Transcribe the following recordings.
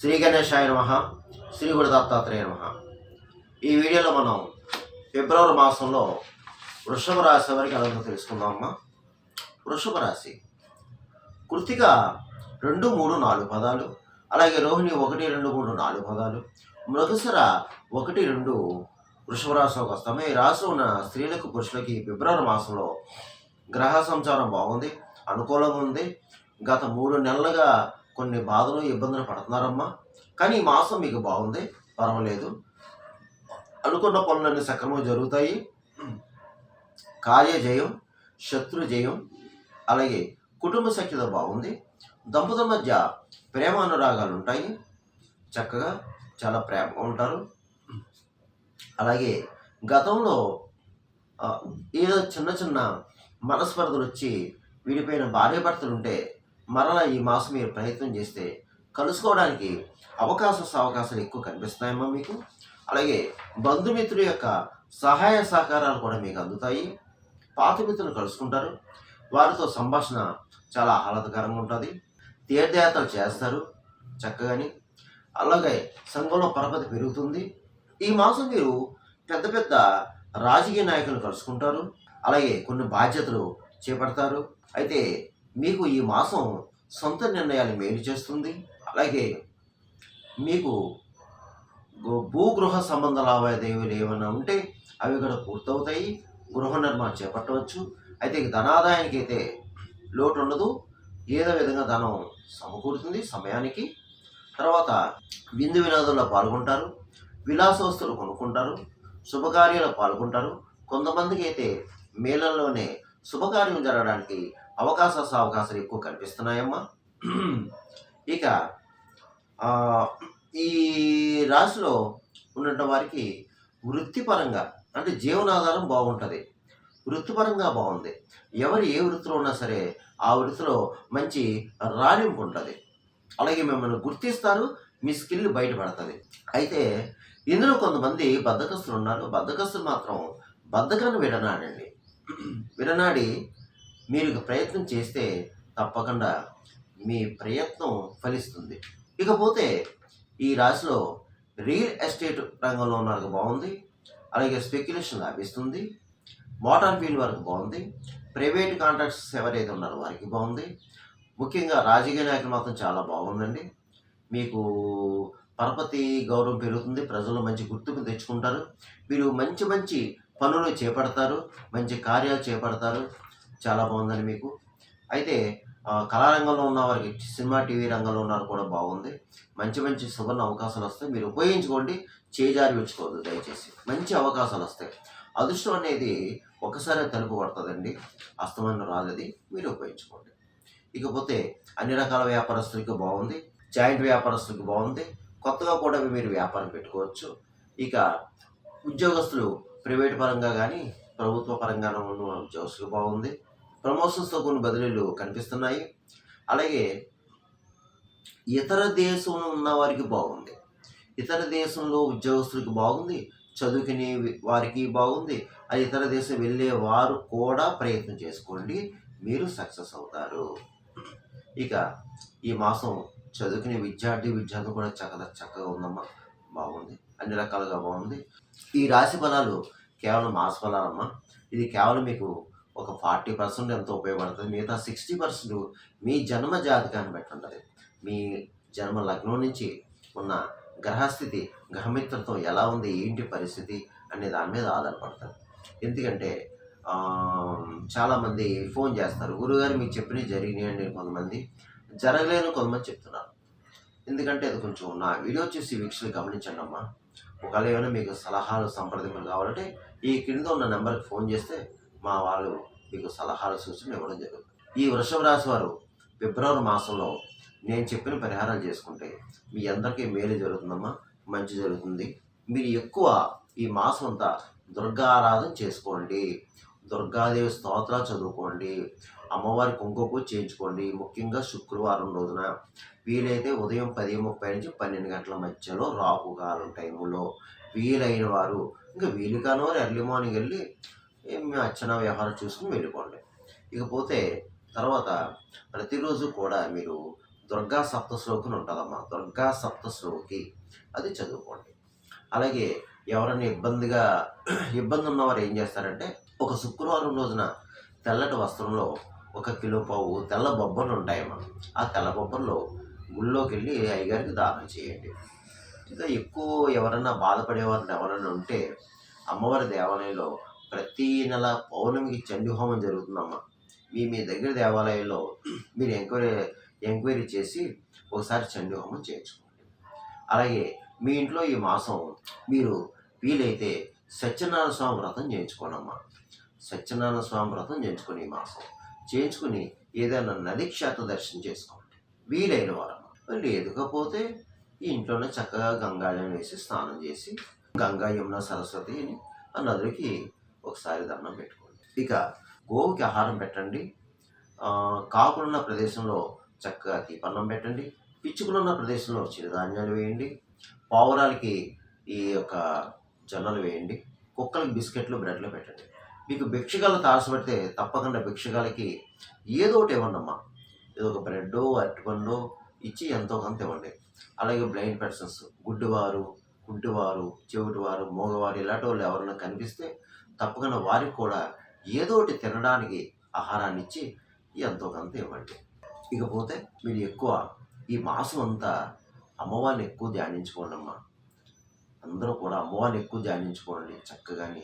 శ్రీ గణేశాయ నమ శ్రీ గుడి దత్తాత్రేయ నమ. ఈ వీడియోలో మనం ఫిబ్రవరి మాసంలో వృషభ రాశి వారికి ఎలా తెలుసుకుందామమ్మా వృషభ రాశి. కృతిక రెండు మూడు నాలుగు పదాలు అలాగే రోహిణి ఒకటి రెండు మూడు నాలుగు పదాలు మృగసర ఒకటి రెండు వృషభ రాశిలోకి వస్తాము ఈ రాశి ఉన్న స్త్రీలకు పురుషులకి ఫిబ్రవరి మాసంలో గ్రహ సంచారం బాగుంది అనుకూలంగా ఉంది. గత మూడు నెలలుగా కొన్ని బాధలు ఇబ్బందులు పడుతున్నారమ్మా. కానీ ఈ మాసం మీకు బాగుంది. పర్వాలేదు. అనుకున్న పనులన్నీ సక్రమంగా జరుగుతాయి. కార్య జయం శత్రు జయం అలాగే కుటుంబ సఖ్యత బాగుంది. దంపతుల మధ్య ప్రేమ అనురాగాలు ఉంటాయి. చక్కగా చాలా ప్రేమగా ఉంటారు. అలాగే గతంలో ఏదో చిన్న చిన్న మనస్పర్ధలు వచ్చి విడిపోయిన భార్య భర్తలు ఉంటే మరలా ఈ మాసం మీరు ప్రయత్నం చేస్తే కలుసుకోవడానికి అవకాశ అవకాశాలు ఎక్కువ కనిపిస్తాయమ్మా మీకు. అలాగే బంధుమిత్రుల యొక్క సహాయ సహకారాలు కూడా మీకు అందుతాయి. పాత మిత్రులు కలుసుకుంటారు. వారితో సంభాషణ చాలా ఆహ్లాదకరంగా ఉంటుంది. తీర్థయాత్రలు చేస్తారు చక్కగాని. అలాగే సంఘంలో పరపతి పెరుగుతుంది. ఈ మాసం మీరు పెద్ద పెద్ద రాజకీయ నాయకులు కలుసుకుంటారు. అలాగే కొన్ని బాధ్యతలు చేపడతారు. అయితే మీకు ఈ మాసం సొంత నిర్ణయాలు మేలు చేస్తుంది. అలాగే మీకు భూగృహ సంబంధ లావాదేవీలు ఏమైనా ఉంటే అవి కూడా పూర్తవుతాయి. గృహ నిర్మాణం చేపట్టవచ్చు. అయితే ధనాదాయానికి అయితే లోటు ఉండదు. ఏదో విధంగా ధనం సమకూరుతుంది సమయానికి. తర్వాత విందు వినోదంలో పాల్గొంటారు. విలాస వస్తువులు కొనుక్కుంటారు. శుభకార్యాలు పాల్గొంటారు. కొంతమందికి అయితే మేళల్లోనే శుభకార్యం జరగడానికి అవకాశ అవకాశాలు ఎక్కువ కనిపిస్తున్నాయమ్మా ఇక ఈ రాశిలో ఉన్నటువంటి వారికి వృత్తిపరంగా అంటే జీవనాధారం బాగుంటుంది. వృత్తిపరంగా బాగుంది. ఎవరు ఏ వృత్తిలో ఉన్నా సరే ఆ వృత్తిలో మంచి రాణింపు ఉంటుంది. అలాగే మిమ్మల్ని గుర్తిస్తారు మీ స్కిల్ బయటపడుతుంది. అయితే ఇందులో కొంతమంది బద్ధకస్తులు ఉన్నారు. బద్దకస్తులు మాత్రం బద్ధకాన్ని విడనాడండి. విడనాడి మీరు ప్రయత్నం చేస్తే తప్పకుండా మీ ప్రయత్నం ఫలిస్తుంది. ఇకపోతే ఈ రాశిలో రియల్ ఎస్టేట్ రంగంలో ఉన్న బాగుంది. అలాగే స్పెక్యులేషన్ లభిస్తుంది. మోటార్ ఫీల్డ్ వరకు బాగుంది. ప్రైవేట్ కాంట్రాక్ట్స్ ఎవరైతే ఉన్నారో వారికి బాగుంది. ముఖ్యంగా రాజకీయ నాయకులు మాత్రం చాలా బాగుందండి. మీకు పరపతి గౌరవం పెరుగుతుంది. ప్రజలు మంచి గుర్తింపు తెచ్చుకుంటారు. మీరు మంచి మంచి పనులు చేపడతారు. మంచి కార్యాలు చేపడతారు. చాలా బాగుందండి మీకు. అయితే కళారంగంలో ఉన్న వారికి సినిమా టీవీ రంగంలో ఉన్నారు కూడా బాగుంది. మంచి మంచి సువర్ణ అవకాశాలు వస్తాయి. మీరు ఉపయోగించుకోండి. చేజారి ఉంచుకోవద్దు దయచేసి. మంచి అవకాశాలు వస్తాయి. అదృష్టం అనేది ఒకసారి తలుపు పడుతుందండి అస్తమానం రాలేదు. మీరు ఉపయోగించుకోండి. ఇకపోతే అన్ని రకాల వ్యాపారస్తులకు బాగుంది. జాయింట్ వ్యాపారస్తులకు బాగుంది. కొత్తగా కూడా మీరు వ్యాపారం పెట్టుకోవచ్చు. ఇక ఉద్యోగస్తులు ప్రైవేట్ పరంగా కానీ ప్రభుత్వ పరంగా ఉన్న ఉద్యోగస్తులకు బాగుంది. ప్రమోషన్స్తో కొన్ని బదిలీలు కనిపిస్తున్నాయి. అలాగే ఇతర దేశంలో ఉన్న వారికి బాగుంది. ఇతర దేశంలో ఉద్యోగస్తులకి బాగుంది చదువుకునే వారికి బాగుంది. అది ఇతర దేశం వెళ్ళే వారు కూడా ప్రయత్నం చేసుకోండి మీరు సక్సెస్ అవుతారు. ఇక ఈ మాసం చదువుకునే విద్యార్థి విద్యార్థులు కూడా చక్కగా చక్కగా ఉందమ్మా బాగుంది. అన్ని రకాలుగా బాగుంది. ఈ రాశి ఫలాలు కేవలం మాస ఫలాలమ్మా. ఇది కేవలం మీకు ఒక ఫార్టీ పర్సెంట్ ఎంతో ఉపయోగపడుతుంది. మిగతా సిక్స్టీ పర్సెంట్ మీ జన్మ జాతకాన్ని బట్టి ఉంటుంది. మీ జన్మ లగ్నం నుంచి ఉన్న గ్రహస్థితి గ్రహమిత్రత్వం ఎలా ఉంది ఏంటి పరిస్థితి అనే దాని మీద ఆధారపడుతుంది ఎందుకంటే చాలామంది ఫోన్ చేస్తారు. గురుగారు మీకు చెప్పినవి జరిగినాయి అని కొంతమంది. జరగలేని కొంతమంది చెప్తున్నారు. ఎందుకంటే అది కొంచెం నా వీడియో చూసి వీక్షలు గమనించండి అమ్మా. ఒకవేళ ఏమైనా మీకు సలహాలు సంప్రదింపులు కావాలంటే ఈ క్రింద ఉన్న నెంబర్కి ఫోన్ చేస్తే మా వాళ్ళు మీకు సలహాలు సూచనలు ఇవ్వడం జరుగుతుంది ఈ వృషభ రాశి వారు ఫిబ్రవరి మాసంలో నేను చెప్పిన పరిహారాలు చేసుకుంటే మీ అందరికీ మేలు జరుగుతుందమ్మా మంచి జరుగుతుంది. మీరు ఎక్కువ ఈ మాసం అంతా దుర్గా ఆరాధన చేసుకోండి దుర్గాదేవి స్తోత్రాలు చదువుకోండి అమ్మవారి కుంకుమ చేయించుకోండి. ముఖ్యంగా శుక్రవారం రోజున వీలైతే ఉదయం పది ముప్పై నుంచి పన్నెండు గంటల మధ్యలో రాకుగాలం టైంలో వీలైన వారు ఇంకా వీలు కాని వారు ఎర్లీ మార్నింగ్ వెళ్ళి మీ అర్చన వ్యవహారం చూసుకుని వెళ్ళిపోండి. ఇకపోతే తర్వాత ప్రతిరోజు కూడా మీరు దుర్గా సప్తశ్లోకి ఉంటుందమ్మా. దుర్గా సప్తశ్లోకి అది చదువుకోండి. అలాగే ఎవరైనా ఇబ్బందిగా ఇబ్బంది ఉన్నవారు ఏం చేస్తారంటే ఒక శుక్రవారం రోజున తెల్లటి వస్త్రంలో ఒక కిలో పావు తెల్ల బొబ్బర్లు ఉంటాయమ్మా. ఆ తెల్ల బొబ్బర్లు గుళ్ళోకి వెళ్ళి అయ్యగారికి దానం చేయండి. ఇంకా ఎక్కువ ఎవరైనా బాధపడేవారు ఎవరైనా ఉంటే అమ్మవారి దేవాలయంలో ప్రతి నెల పౌర్ణమికి చండీ హోమం జరుగుతుందమ్మా. మీ మీ దగ్గర దేవాలయంలో మీరు ఎంక్వైరీ ఎంక్వైరీ చేసి ఒకసారి చండీ హోమం చేయించుకోండి. అలాగే మీ ఇంట్లో ఈ మాసం మీరు వీలైతే సత్యనారాయణ స్వామి వ్రతం చేయించుకోనమ్మా సత్యనారాయణ స్వామి వ్రతం చేయించుకొని ఈ మాసం చేయించుకుని ఏదైనా నది క్షేత్ర దర్శనం చేసుకోండి. వీలైన వారమ్మా. లేదుకపోతే ఈ ఇంట్లోనే చక్కగా గంగాళం వేసి స్నానం చేసి గంగా యమున సరస్వతిని ఆ నదులకి ఒకసారి దండం పెట్టుకోండి. ఇక గోవుకి ఆహారం పెట్టండి. కాకులున్న ప్రదేశంలో చక్కగా తీపన్నం పెట్టండి. పిచ్చుకలున్న ప్రదేశంలో చిరుధాన్యాలు వేయండి. పావురాలకి ఈ యొక్క జొన్నలు వేయండి. కుక్కలకి బిస్కెట్లు బ్రెడ్లు పెట్టండి. మీకు భిక్షగాలు తారసపడితే తప్పకుండా భిక్షగాలకి ఏదో ఒకటి ఇవ్వండమ్మా ఏదో ఒక బ్రెడ్ అరటిపండు ఇచ్చి ఎంతో కొంత ఇవ్వండి. అలాగే బ్లైండ్ పర్సన్స్ గుడ్డివారు కుంటివారు చెవిటివారు మోగవారు ఇలాంటి వాళ్ళు ఎవరైనా కనిపిస్తే తప్పకుండా వారికి కూడా ఏదో ఒకటి తినడానికి ఆహారాన్ని ఇచ్చి ఎంతో కొంత ఇవ్వండి. ఇకపోతే మీరు ఎక్కువ ఈ మాసం అంతా అమ్మవారిని ఎక్కువ ధ్యానించుకోండి అమ్మా అందరూ కూడా అమ్మవారిని ఎక్కువ ధ్యానించుకోండి. చక్కగాని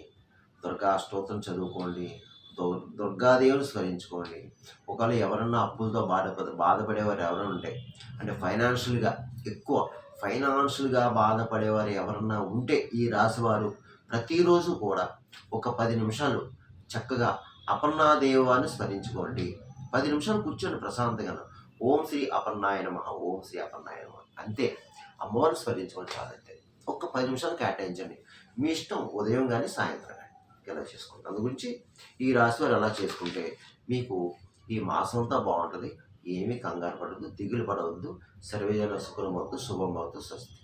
దుర్గా స్తోత్రం చదువుకోండి. దుర్- దుర్గాదేవిని స్మరించుకోండి. ఒకవేళ ఎవరన్నా అప్పులతో బాధ బాధపడేవారు ఎవరైనా ఉంటే అంటే ఫైనాన్షియల్గా ఎక్కువ ఫైనాన్షియల్గా బాధపడేవారు ఎవరన్నా ఉంటే ఈ రాశివారు ప్రతిరోజు కూడా ఒక పది నిమిషాలు చక్కగా అపర్ణాదేవాన్ని స్మరించుకోండి. పది నిమిషాలు కూర్చొని ప్రశాంతంగా. ఓం శ్రీ అపర్ణాయ నమ ఓం శ్రీ అపర్ణాయ నమ. అంతే. అమ్మవారిని స్మరించుకోండి చాలంతే ఒక్క పది నిమిషాలు కేటాయించండి. మీ ఇష్టం ఉదయం కానీ సాయంత్రం కానీ ఎలా చేసుకోండి అందు గురించి ఈ రాశి వారు ఎలా చేసుకుంటే మీకు ఈ మాసం అంతా బాగుంటుంది. ఏమీ కంగారు పడద్దు దిగులు పడవద్దు. సర్వేజన సుఖం అవుతూ శుభం అవుతూ స్వస్తి.